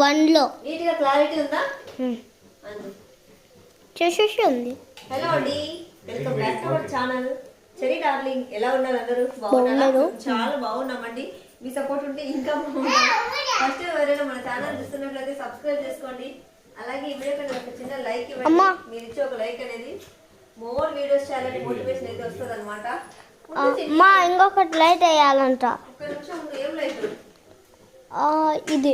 వన్లో. నీట్గా క్లారిటీ ఉందా? చూసేసి ఉంది హలో అండి. Welcome back to our channel cherry darling ఎలా ఉన్నారు అందరూ? బాగున్నారా. చాలా బాగున్నామండి. మీ సపోర్ట్ ఉంటే ఇంకా ఫస్ట్ ఎవరైనా మన ఛానల్ చూస్తున్నట్లయితే సబ్స్క్రైబ్ చేసుకోండి. అలాగే ఈ వీడియో ఒక చిన్న లైక్ ఇవ్వండి. మీరు ఇచ్చే ఒక లైక్ అనేది మోర్ వీడియోస్ చేయాలని మోటివేషన్ అయితే వస్తుంది అనమాట మా ఇంకొకటి లైట్ వేయాలంట. ఒక్క నిమిషం ఏం లైట్ ఆ, ఇది.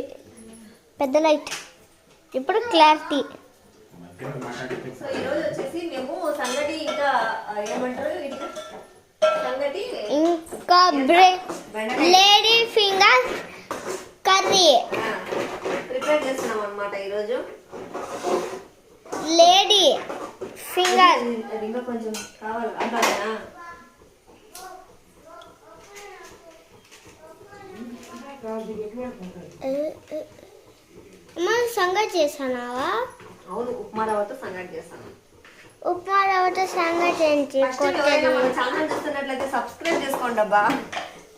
పెద్ద లైట్. ఇప్పుడు క్లారిటీ. సో ఈ రోజు వచ్చేసి మేము సంగటి ఇంకా ఆ, ఏమంటారు వీటికి సంగటి ఇంకా break lady finger curry. Prepare చేస్తున్నాం అనమాట ఈరోజు. Lady finger. ఇంకా కొంచెం కావాలి అంటారా సంగతి చేసానావా అవును ఉప్మా రవ్వతో సంగటి చేస్తాను. ఉప్మా రవ్వతో సంగతి ఏంటి? ఛానల్ చూస్తున్నట్లయితే సబ్స్క్రైబ్ చేసుకోండి అబ్బా.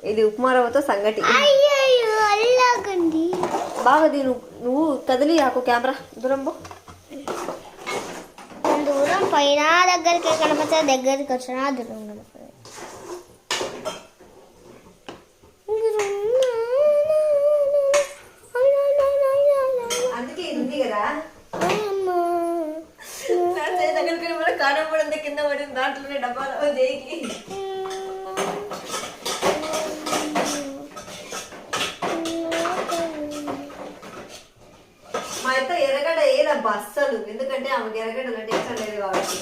ఇది ఉప్మా రవ్వతో సంగటి. అయ్యో అల్లాగండి. బాగా దీని నువ్వు కదిలి ఆకు కెమెరా. దూరం పో. దూరం పైన దగ్గరికి కనపడితే దగ్గరికి వచ్చినా దూరం కనపడదు అందుకే ఇది ఉంది కదా నా చేతి దగ్గరికి వెళ్ళి కూడా కారం పడింది కింద పడింది దాంట్లోనే డబ్బాలో చేయికి మా యొక్క ఎర్రగడ్డ ఏదబ్బా అస్సలు ఎందుకంటే ఆమెకి ఎర్రగడ్డ అంటే ఇష్టం లేదు కాబట్టి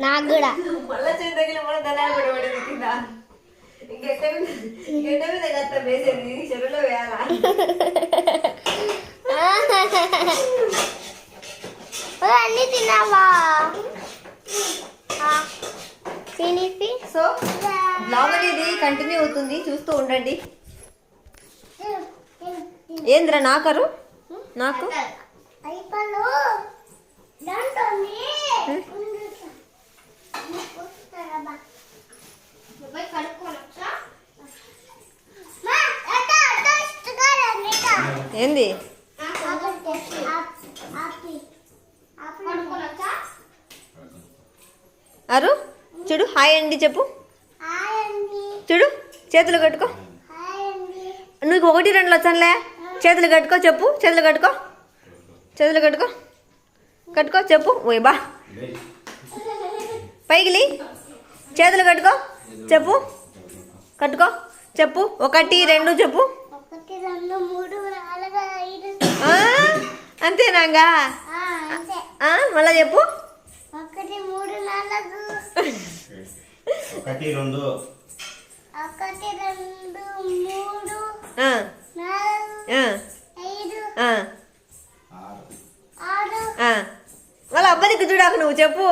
నాకు కూడా మళ్ళా చేతి దగ్గర కూడా ధనాలు కూడా పడింది కింద ఇంకెట్ట మీద గడ్డ మీద కత్త వేసేది చెరువులో వేయాలా ఓ, అన్ని తిన్నావా? తినేసి సో బ్లాగ్ అనేది కంటిన్యూ అవుతుంది. చూస్తూ ఉండండి. ఏంద్రా నాకరు? నాకు? ఏంది? అరు చూడు హాయ్ అండి చెప్పు. చూడు చేతులు కట్టుకో. నువ్వు ఒకటి రెండు వచ్చానులే చేతులు కట్టుకో చెప్పు చేతులు కట్టుకో. చేతులు కట్టుకో. కట్టుకో చెప్పు. ఓయ్ బా. పైకి లే. చేతులు కట్టుకో. చెప్పు. కట్టుకో. చెప్పు. ఒకటి రెండు చెప్పు. ఒకటి రెండు మూడు నాలుగు ఐదు. అంతేనాగా? ఆ, అంతే. ఆ, మళ్ళా చెప్పు. ఒకటి మూడు నాలుగు. ఒకటి రెండు. ఒకటి రెండు మూడు. ఆ, నాలుగు. ఆ, ఐదు. ఆ, ఆరు. ఆరు. ఆ. వాళ్ళ అబ్బాయికి చూడాక నువ్వు చెప్పు.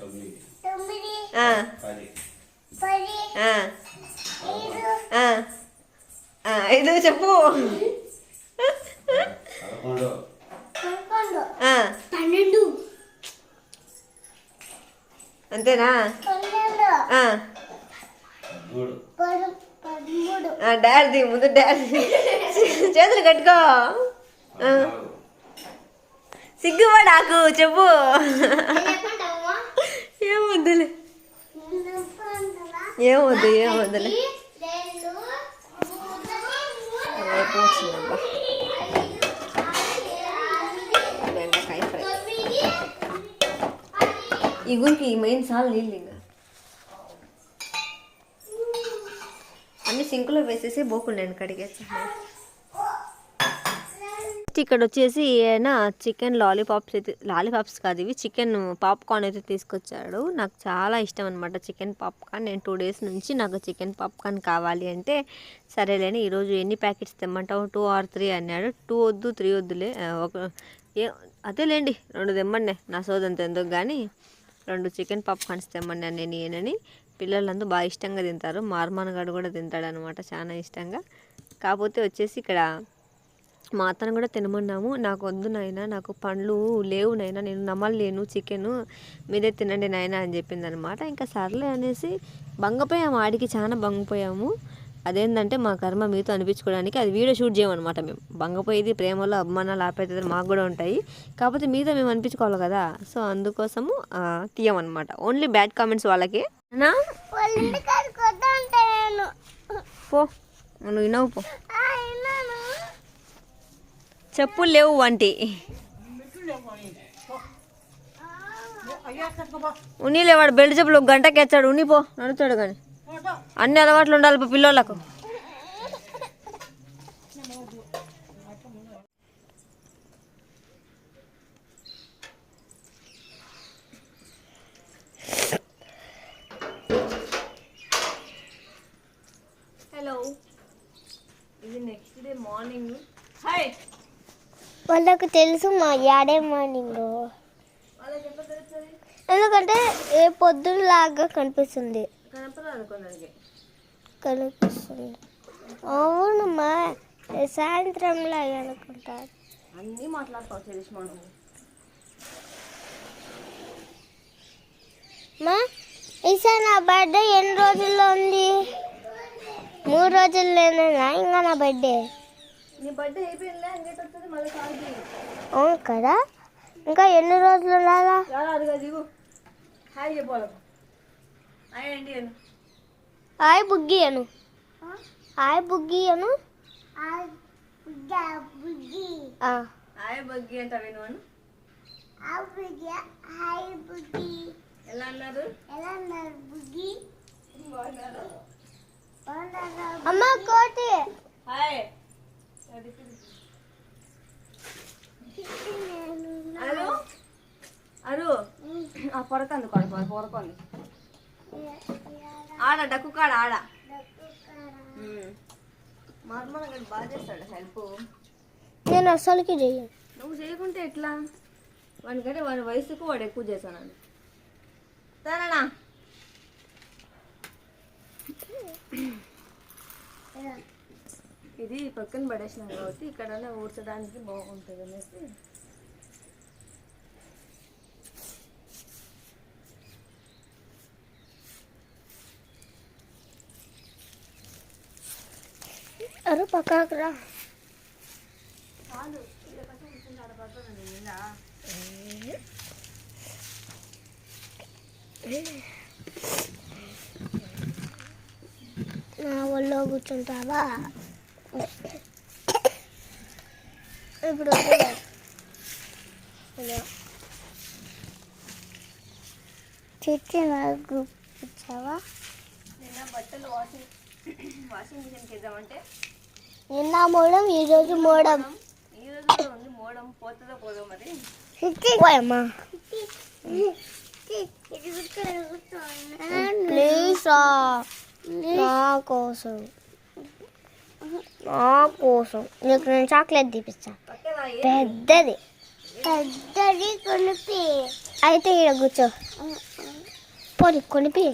తొమ్మిది. పన్నెండు. అంతేనా? డాడీ ముందు డాడీ చేతులు కట్టుకో. సిగ్గుపడాకు చెప్పు. చెప్పంటావా ఏం వద్దులే ఏం వద్దు ఏం వద్దులే రెండు మూడు రేపు వచ్చిందబ్బా బెండకాయ ఫ్రై తొమ్మిది ఈ మెయిన్ సాల్ నీళ్ళు ఇంకా అన్ని సింకులో వేసేసి బోకుండాను కడిగేసి ఇక్కడ వచ్చేసి ఈయన చికెన్ లాలీపాప్స్ అయితే లాలీపాప్స్ కాదు ఇవి చికెన్ పాప్కార్న్ అయితే తీసుకొచ్చాడు. నాకు చాలా ఇష్టం అనమాట చికెన్ పాప్కార్న్. నేను టూ డేస్ నుంచి నాకు చికెన్ పాప్కార్న్ కావాలి అంటే సరేలేని ఈరోజు ఎన్ని ప్యాకెట్స్ తెమ్మంటావు? టూ ఆర్ త్రీ అన్నాడు. టూ వద్దు త్రీ వద్దులే. ఒక ఏ అదేలేండి రెండు తెమ్మండి నా సోదంత ఎందుకు కానీ రెండు చికెన్ పాప్కార్న్స్ తెమ్మన్నాను నేను ఈయనని. పిల్లలందరూ బాగా ఇష్టంగా తింటారు. మార్మానగాడు కూడా తింటాడు అనమాట చాలా ఇష్టంగా. కాకపోతే వచ్చేసి ఇక్కడ మా అతను కూడా తినమన్నాము. నాకు వద్దు నాయన నాకు పండ్లు లేవు నాయన నేను నమ్మలేను చికెన్ మీరే తినండి నాయన అని చెప్పింది అనమాట ఇంకా సర్లే అనేసి బంగపోయాము ఆడికి చాలా బంగిపోయాము అదేంటంటే మా కర్మ మీతో అనిపించుకోవడానికి అది వీడియో షూట్ చేయమన్నమాట మేము. బంగపోయేది ప్రేమలో అభిమానాలు ఆపేతలు మాకు కూడా ఉంటాయి. కాకపోతే మీతో మేము అనిపించుకోవాలి కదా. సో అందుకోసము తీయమన్నమాట. ఓన్లీ బ్యాడ్ కామెంట్స్ వాళ్ళకి. నా పో. నువ్వు వినవు పో. చెప్పులు లేవు వంటి ఉన్నీలే లేవాడు బెల్ట్ చెప్పులు ఒక గంటకి ఎచ్చాడు ఉన్ని పో. నడుతాడు కానీ. అన్ని అలవాట్లు ఉండాలి పిల్లోళ్ళకు. హలో ఇది నెక్స్ట్ డే మార్నింగ్ హాయ్ వాళ్ళకు తెలుసు మా యాడే మార్నింగ్ ఎందుకంటే ఏ పొద్దున్నలాగా కనిపిస్తుంది. కనపరాదు కొందరికి కనిపిస్తుంది. అవునమ్మా సాయంత్రం లాగా అనుకుంటారు అన్నీ మనం మా ఈసారి నా బర్త్డే ఎన్ని రోజుల్లో ఉంది? మూడు రోజుల్లోనేనా ఇంకా నా బర్త్డే నీ బర్త్డే అయిపోయిందా ఇంకేట్ వస్తుంది? మళ్ళీ కాల్కి అవును కదా? ఇంకా ఎన్ని రోజులు ఉండాలా? రారా అదిగా దిగు. హాయ్ చెప్పాలకు హాయ్ అండి హాయ్ బుగ్గి అను. హాయ్ బుగ్గి అను. ఆ. హాయ్ బగ్గి అంటే విను అను. ఎలా అన్నారు అమ్మ కోటి హాయ్. అరు. అరు. ఆ పొరక అందుకోండి పొర పొరకోండి ఆడ డక్కు కాడ ఆడ మార్మల్ బాగా చేస్తాడు హెల్ప్. నేను అసలుకి చెయ్యను. నువ్వు చేయకుంటే ఎట్లా? వానికంటే వాని వయసుకు వాడు ఎక్కువ చేశాను సరేనా ఇది పక్కన పడేసినాం కాబట్టి ఇక్కడ ఊడ్చడానికి బాగుంటుంది అనేసి అరు పక్కకు రా. నా ఒళ్ళో కూర్చుంటావా? ఇప్పుడు చిట్టి నాకు ఇచ్చావా నిన్న బట్టలు వాషింగ్ వాషింగ్ మిషన్కి చేద్దామంటే నిన్న మోడం ఈ రోజు కూడా ఉంది మోడం. పోతుందో పోదో మరి పోయమ్మా ప్లీజ్ నా కోసం. నా కోసం. నీకు నేను చాక్లెట్ తీపిస్తా. పెద్దది. పెద్దది కొనిపి. అయితే ఇక్కడ కూర్చో. పోనీ కొనిపి.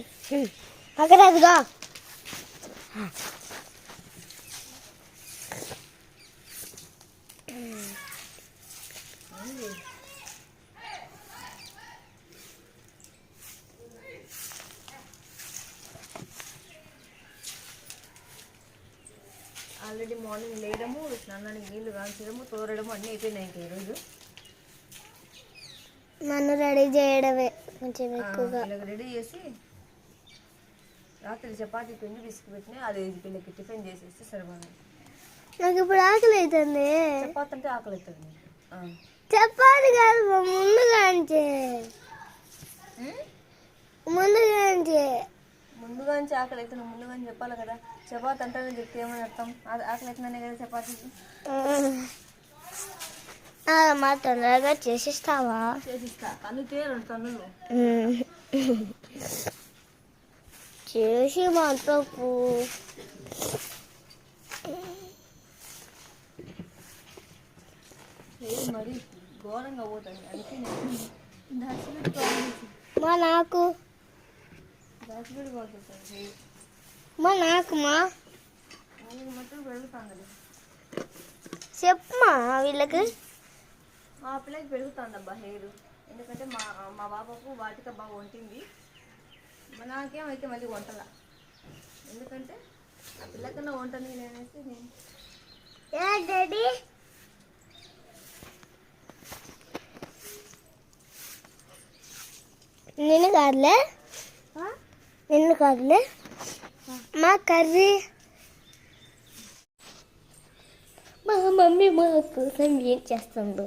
అక్కడ అదిగా ఆల్రెడీ మార్నింగ్ లేయడము స్నానానికి నీళ్ళు కాల్చడము తోరడము అన్నీ అయిపోయినాయి ఇంకా ఈరోజు. నన్ను రెడీ చేయడమే కొంచెం ఎక్కువగా. రెడీ చేసి రాత్రి చపాతీ పిండి పిసికి అది వీళ్ళకి టిఫిన్ చేసేస్తే సరిపోయింది నాకు ఇప్పుడు ఆకలి అవుతుంది చపాతీ అంటే ఆకలి అవుతుంది. చెప్పాలి కాదు మా ముందుగాంచే ముందుగాంచే ముందుగాంచి ఆకలి అయితే నువ్వు ముందుగానే చెప్పాలి కదా. చపాతీ అంటానే చెప్తే ఏమని అర్థం? ఆ- ఆకలి అవుతుందనే కదా చపాతీకి మా తొందరగా చేసిస్తావా? చేసిస్తా. రెండు చేసి లేదు మరి ఘోరంగా పోతుంది. అందుకే నేను మా నాకు మా నాకు మా నేను మాత్రం పెరుగుతాను చెప్పమా వీళ్ళకి? మా పిల్లకి పెరుగుతుందబ్బా హెయిర్. ఎందుకంటే మా మా బాబాకు వాటిక బాగా వంటింది. నాకేమైతే మళ్ళీ వంటల? ఎందుకంటే పిల్లకన్నా వంట నేను అనేసి నేను ఏ డాడీ? నిన్ను కాదులే? నిన్ను కాదులే? మా కర్రీ. మా మమ్మీ మా కోసం ఏం చేస్తుందో.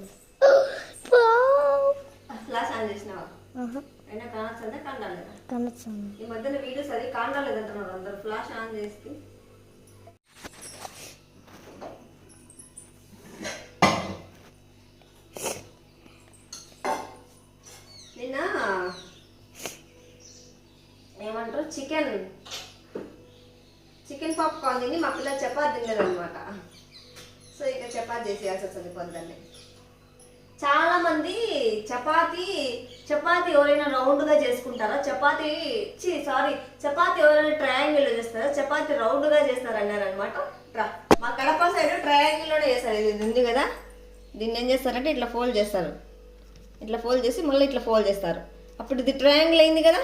కాండాలేదా కనొచ్చాను ఈ మధ్యన వీడియోస్ అది కాండాలేదంటున్నారు అందరు ఫ్లాష్ ఆన్ చేసి నిన్న ఏమంటారు? చికెన్ చికెన్ పాప్కార్న్ తిని మా పిల్లలు చపాతి తిన్నదనమాట సో ఇక చపాతి చేసేయాల్సి వస్తుంది పొద్దున్నే. చాలా మంది చపాతి చపాతి ఎవరైనా రౌండ్గా చేసుకుంటారా? చపాతి చి సారీ చపాతి ఎవరైనా ట్రయాంగిల్లో చేస్తారా? చపాతి రౌండ్గా చేస్తారు అన్నారు అనమాట మా కడప సైడ్ ట్రయాంగిల్లోనే చేస్తారు. ఇది ఉంది కదా? దీన్ని ఏం చేస్తారంటే ఇట్లా ఫోల్డ్ చేస్తారు. ఇట్లా ఫోల్డ్ చేసి మళ్ళీ ఇట్లా ఫోల్డ్ చేస్తారు. అప్పుడు ఇది ట్రయాంగిల్ అయింది కదా?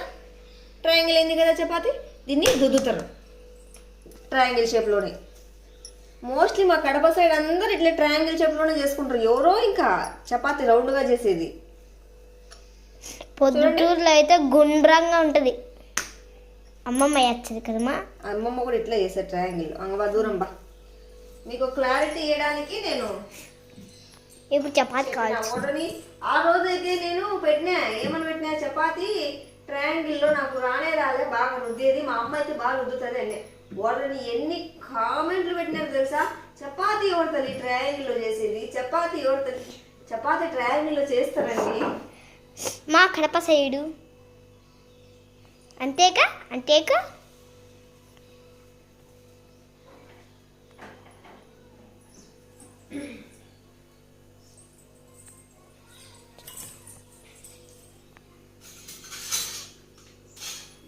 ట్రయాంగిల్ అయింది కదా చపాతి? దీన్ని దుద్దుతారు. ట్రయాంగిల్ షేప్లోనే మోస్ట్లీ మా కడప సైడ్ అందరు ఇట్లా ట్రయాంగిల్ షేప్లోనే చేసుకుంటారు. ఎవరో ఇంకా చపాతి రౌండ్గా చేసేది. పొద్దుటూరులో అయితే గుండ్రంగా ఉంటుంది. అమ్మమ్మ వచ్చేది కదమ్మా? అమ్మమ్మ కూడా ఇట్లా చేస్తారు ట్రయాంగిల్ అంగవా దూరం బా. మీకు క్లారిటీ ఇవ్వడానికి నేను ఇప్పుడు చపాతి కావాలి. ఆ రోజు అయితే నేను పెట్టినా. ఏమని పెట్టినా చపాతి ట్రయాంగిల్లో నాకు రానే రాలే. బాగా రుద్దేది. మా అమ్మ అయితే బాగా రుద్దుతుంది అండి ఆర్డర్ని ఎన్ని కామెంట్లు పెట్టినారు తెలుసా? చపాతి ఎవరుతుంది ట్రయాంగిల్లో చేసేది? చపాతి ఎవరుతుంది చపాతి ట్రయాంగిల్లో చేస్తారండి. మా కడప సైడు. అంతేకా అంతేకా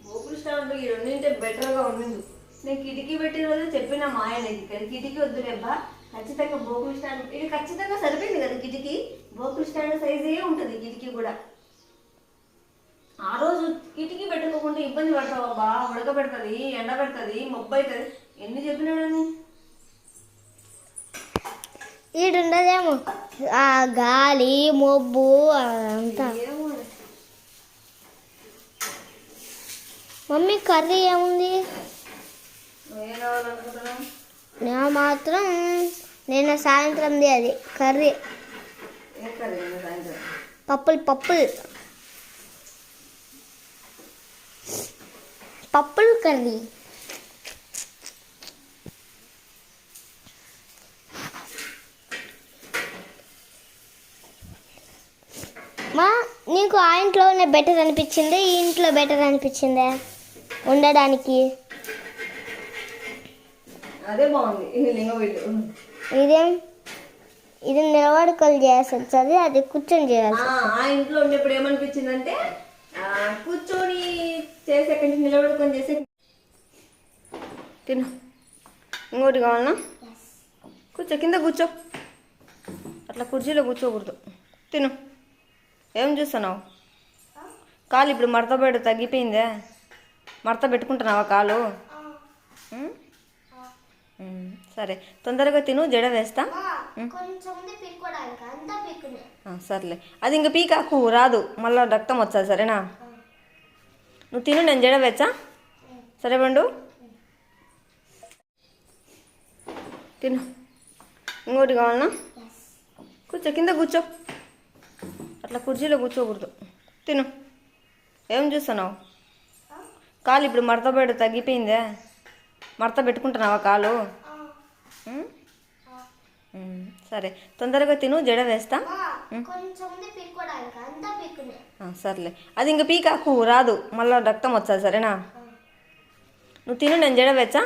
గోకుల్ స్టాండ్ ఈ రెండింటే బెటర్గా ఉండింది. నేను కిటికీ పెట్టిన రోజు చెప్పిన మా ఆయనకి ఇక్కడ కిటికీ వద్దులేబ్బా ఖచ్చితంగా బోకుల్ స్టాండ్ ఇది ఖచ్చితంగా సరిపోయింది కదా కిటికీ? బోకుల్ స్టాండ్ సైజే ఉంటుంది కిటికీ కూడా. ఆ రోజు కిటికీ పెట్టుకోకుండా ఇబ్బంది పడతావు అబ్బా. ఉడకబెడుతుంది ఎండ పెడుతుంది మొబ్బు అవుతుంది ఎన్ని చెప్పినాడని ఈడుండదేమో. ఆ గాలి మొబ్బు అంతా. మమ్మీ కర్రీ ఏముంది? నా మాత్రం నిన్న సాయంత్రంది అది కర్రీ. సాయంత్రం? పప్పులు పప్పులు. పప్పులు కర్రీ. మా నీకు ఆ ఇంట్లోనే బెటర్ అనిపించింది? ఈ ఇంట్లో బెటర్ అనిపించిందే? ఉండడానికి. అదే బాగుంది. ఇది లింగవీళ్ళు ఇదేం? ఇది నిలబడుకొని చేయాల్సి వస్తుంది అది కూర్చొని చేయాలి ఆ ఇంట్లో ఉండేప్పుడు ఏమనిపించిందంటే ఆ, కూర్చొని చేసే కంటే నిలబడుకొని చేసే తిను. ఇంకోటి కావాలనా? కూర్చో కింద కూర్చో. అట్లా కుర్చీలో కూర్చోకూడదు. తిను. ఏం చూస్తున్నావు? కాలు ఇప్పుడు మడత పెడు తగ్గిపోయిందే? మడత పెట్టుకుంటున్నావా కాలు? సరే తొందరగా తిను జడ వేస్తా. సర్లే. అది ఇంక పీకాకు రాదు మళ్ళీ రక్తం వచ్చాది సరేనా? నువ్వు తిను నేను జడ వేచ్చా సరే బండు. తిను. ఇంకోటి కావాలనా? కూర్చో కింద కూర్చో. అట్లా కుర్చీలో కూర్చోకూడదు. తిను. ఏం చూస్తున్నావు? కాలు ఇప్పుడు మడత పెడు తగ్గిపోయిందే. మడత పెట్టుకుంటున్నావా కాలు? సరే. తొందరగా తిను జడ వేస్తా. సర్లే. అది ఇంక పీకాకు రాదు. మళ్ళీ రక్తం వచ్చాది సరేనా? నువ్వు తిను నేను జడ వేచ్చా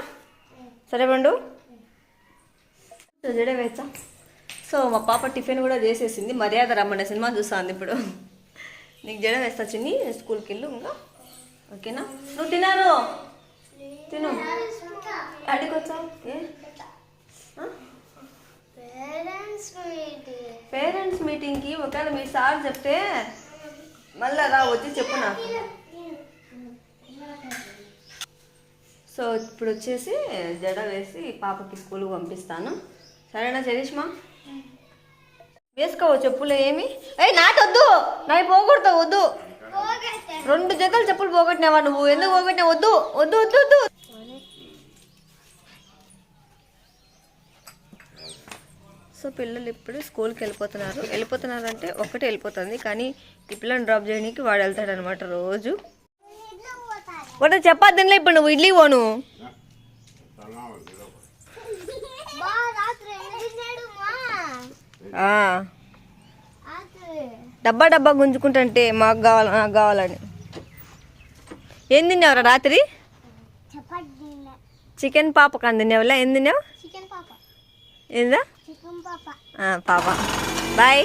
సరే బండు జడ వేచ్చా సో మా పాప టిఫిన్ కూడా చేసేసింది. మర్యాద రమ్మనే సినిమా చూస్తాను ఇప్పుడు. నీకు జడ వేస్తా చిన్ని. స్కూల్కి వెళ్ళు ఇంకా. ఓకేనా? నువ్వు తినారు. తిను? పేరెంట్స్ మీటింగ్ పేరెంట్స్ మీటింగ్కి ఒకవేళ మీ సార్ చెప్తే మళ్ళీ రా వచ్చి చెప్పు నాకు. సో ఇప్పుడు వచ్చేసి జడ వేసి పాపకి స్కూల్కి పంపిస్తాను. సరేనా చరిష్మా వేసుకోవు చెప్పులు ఏమి? ఏయ్ నాటొద్దు! నాయి పోగొడతావు వద్దు. రెండు జతలు చెప్పులు పోగొట్టినావా నువ్వు? ఎందుకు పోగొట్టినావు? వద్దు వద్దు వద్దు వద్దు. సో పిల్లలు ఇప్పుడు స్కూల్కి వెళ్ళిపోతున్నారు. వెళ్ళిపోతున్నారు అంటే ఒక్కటే వెళ్ళిపోతుంది. కానీ ఈ పిల్లని డ్రాప్ చేయడానికి వాడు వెళ్తాడు అనమాట రోజు ఒకటి చెప్పద్దులే ఇప్పుడు నువ్వు ఇడ్లీ పోను. డబ్బా డబ్బా గుంజుకుంటుంటే మాకు కావాలి నాకు కావాలని. ఏం తిన్నావురా రాత్రి? చికెన్ పాప కానీ తిన్నావులా? ఏం తిన్నావు? ఏందా? పాప బాయ్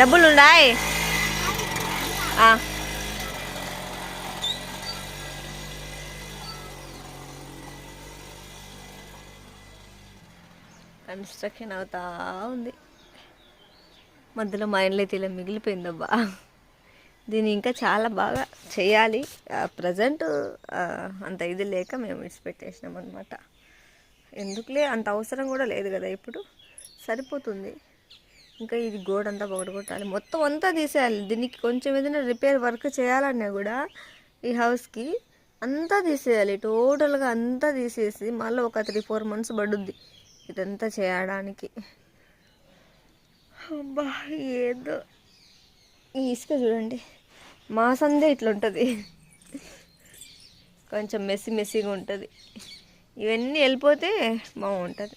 డబ్బులు ఉండాయ్ కన్స్ట్రక్షన్ అవుతా ఉంది మధ్యలో మా ఇంట్లో అయితే ఇలా మిగిలిపోయిందబ్బా. దీన్ని ఇంకా చాలా బాగా చేయాలి. ప్రజెంట్ అంత ఇది లేక మేము విడిచిపెట్టేసినాం అనమాట ఎందుకులే? అంత అవసరం కూడా లేదు కదా ఇప్పుడు? సరిపోతుంది. ఇంకా ఇది గోడంతా పొగడగొట్టాలి. మొత్తం అంతా తీసేయాలి. దీనికి కొంచెం ఏదైనా రిపేర్ వర్క్ చేయాలన్నా కూడా ఈ హౌస్కి అంతా తీసేయాలి. టోటల్గా అంతా తీసేసి మళ్ళీ ఒక త్రీ ఫోర్ మంత్స్ పడుద్ది. ఇదంతా చేయడానికి. అబ్బా ఏదో. ఈ ఇసుక చూడండి. మా సందే ఇట్లా ఉంటుంది కొంచెం మెస్సి మెస్సిగా ఉంటుంది. ఇవన్నీ వెళ్ళిపోతే బాగుంటుంది.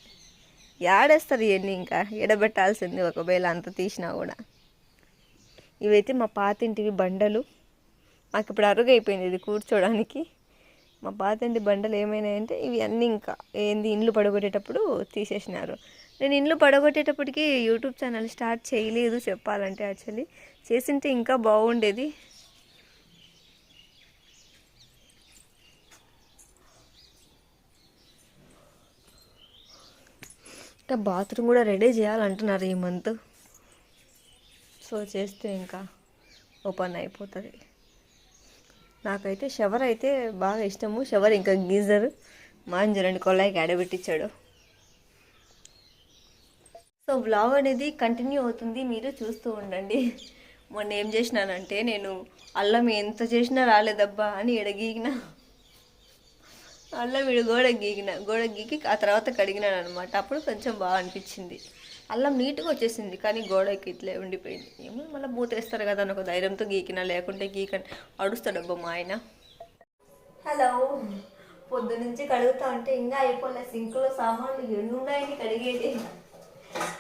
ఏడేస్తారు ఇవన్నీ ఇంకా? ఎడబెట్టాల్సింది ఒకవేళ అంత తీసినా కూడా. ఇవైతే మా పాతింటివి బండలు. మాకు ఇప్పుడు అరుగైపోయింది ఇది కూర్చోడానికి. మా పాతింటి బండలు ఏమైనాయంటే ఇవి అన్నీ ఇంకా ఏంది ఇండ్లు పడగొట్టేటప్పుడు తీసేసినారు. నేను ఇండ్లు పడగొట్టేటప్పటికి యూట్యూబ్ ఛానల్ స్టార్ట్ చేయలేదు చెప్పాలంటే యాక్చువల్లీ. చేసింటే ఇంకా బాగుండేది. ఇంకా బాత్రూమ్ కూడా రెడీ చేయాలంటున్నారు ఈ మంత్. సో చేస్తే ఇంకా ఓపెన్ అయిపోతుంది. నాకైతే షవర్ అయితే బాగా ఇష్టము. షవర్ ఇంకా గీజర్. మాంజరండి కొల్లాయికి ఆడబెట్టించాడు సో బ్లాగ్ అనేది కంటిన్యూ అవుతుంది. మీరు చూస్తూ ఉండండి. మొన్న ఏం చేసినానంటే నేను అల్లం ఎంత చేసినా రాలేదబ్బా అని ఎడగీగిన. అల్లం వీడు గోడ గీకిన గోడ గీకి ఆ తర్వాత కడిగినాను అనమాట అప్పుడు కొంచెం బాగా అనిపించింది అల్లం నీట్గా వచ్చేసింది కానీ గోడకి ఇట్లే ఉండిపోయింది. ఏమో మళ్ళీ మూత వేస్తారు కదా అని ఒక ధైర్యంతో గీకినా లేకుంటే గీకని అడుస్తాడబ్బా మా ఆయన. హలో. పొద్దు నుంచి కడుగుతా ఉంటే ఇంకా అయిపోలే. సింక్లో సామాన్లు ఎన్ని ఉన్నాయని కడిగేది.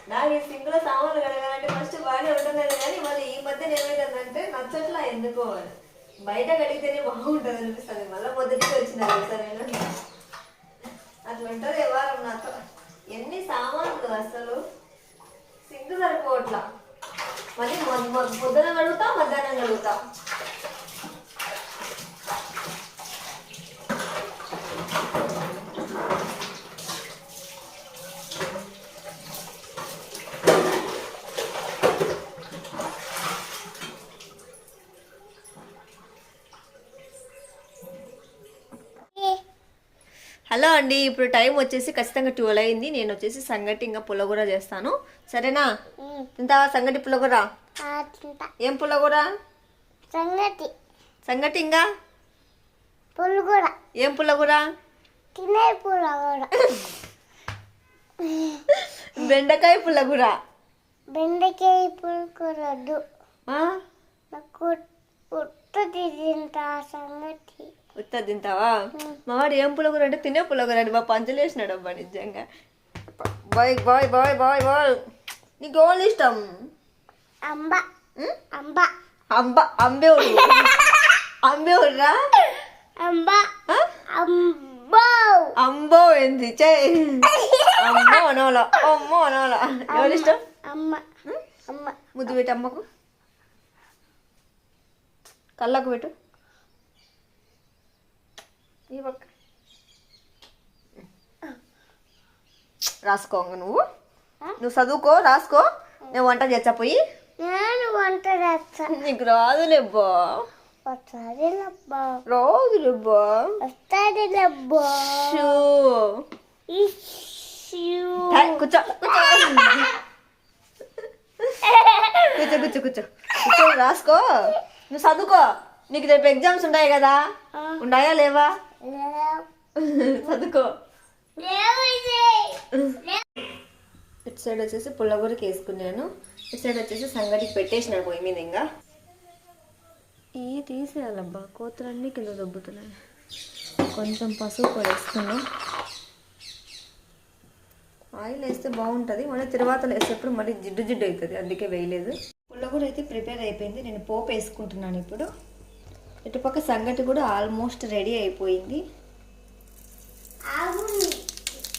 నాకు ఈ సింక్లో సామాన్లు కడగాలంటే ఫస్ట్ బాగానే ఉంటున్నది కానీ మళ్ళీ ఈ మధ్యన ఏమైందంటే నచ్చట్లా ఎందుకో బయట కడిగితేనే బాగుంటుంది అనిపిస్తుంది. మళ్ళీ మొదటికి వచ్చిన సార్ నేను. అట్లా ఉంటుంది వ్యవహారం నాతో. ఎన్ని సామాన్లు అసలు? సింక్ సరిపోవట్లా. మళ్ళీ పొద్దున కడుగుతా మధ్యాహ్నం కడుగుతా. హలో అండి ఇప్పుడు టైం వచ్చేసి ఖచ్చితంగా ట్వెల్వ్ అయింది. నేను వచ్చేసి సంగటి ఇంకా పుల్లగూర చేస్తాను. సరేనా? తింటావా సంగటి పుల్లగూర ఏం పుల్లగూర సంగతి సంగటి ఇంకా? పులుగుర. ఏం పుల్లగూర తినే పులగూర. బెండకాయ పుల్లగూర బెండకాయ పులుగుర ఆ? నాకు తింటా సంగతి ఉత్త తింటావా మా వాడు ఏం పుల్లగూర అంటే తినే పుల్లగూర అండి మా పంచలు వేసినాడు అబ్బా నిజంగా. Bye bye bye bye bye. నీకు ఓన్లీ ఇష్టం? అంబ? అంబ. అంబ అంబే ఊరు అంబే? అంబో. అంబో. ఏంది? చే అమ్మో అనోలా అమ్మో అనోలా. ఎవరి ఇష్టం? అమ్మ. అమ్మ. ముద్దు పెట్టు అమ్మకు. కళ్ళకు పెట్టు. ఈ పక్క రాసుకో నువ్వు. నువ్వు చదువుకో రాసుకో. నేను వంట చేస్తా పోయి. నేను వంట చేస్తా. నీకు రాదులేబ్బా వస్తాది లబ్బా రోజు రుబ్బా వస్తాది లబ్బా షూ. హే, కూర్చో కూర్చో. కూర్చో కూర్చో కూర్చో. కూర్చో రాసుకో. నువ్వు చదువుకో. నీకు రేపు ఎగ్జామ్స్ ఉన్నాయి కదా. ఉన్నాయా లేవా? చదువుకో. ఇటు సైడ్ వచ్చేసి పుల్లగూరకి వేసుకున్నాను. ఇటు సైడ్ వచ్చేసి సంగటికి పెట్టేసినాను పొయ్యి మీద ఇంకా. ఈ తీసేయాలబ్బా కోతులన్నీ కింద దొబ్బుతున్నాయి. కొంచెం పసుపు కూడా వేసుకున్నాం. ఆయిల్ వేస్తే బాగుంటుంది మళ్ళీ తర్వాత వేసేప్పుడు మళ్ళీ జిడ్డు జిడ్డు అవుతుంది అందుకే వేయలేదు. పుల్లగూర అయితే ప్రిపేర్ అయిపోయింది నేను పోపు వేసుకుంటున్నాను ఇప్పుడు. ఇటుపక్క సంగటి కూడా ఆల్మోస్ట్ రెడీ అయిపోయింది.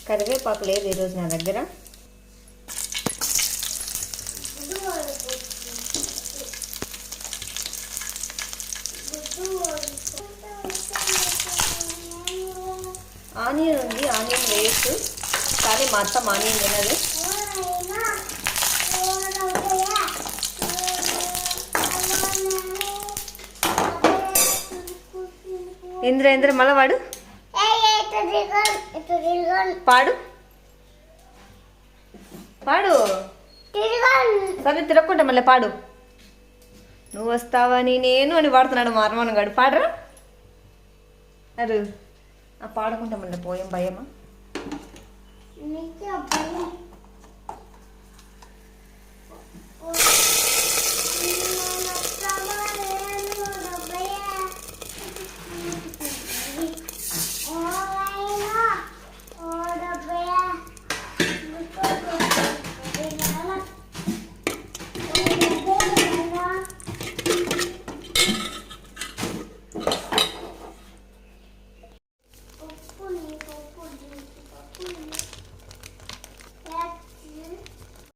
కరివేపాకు లేదు ఈరోజు నా దగ్గర. ఆనియన్ ఉంది ఆనియన్ వేయచ్చు కానీ మా అత్త ఆనియన్ తినదు. ఇంద్ర మళ్ళా వాడు? పాడు. పాడు. సరే తిరగకుండా మళ్ళీ పాడు. నువ్వు వస్తావని నేను అని పాడుతున్నాడు మా గాడు. పాడరా? అరు. ఆ పాడుకుంటా మళ్ళీ పోయాం భయమా?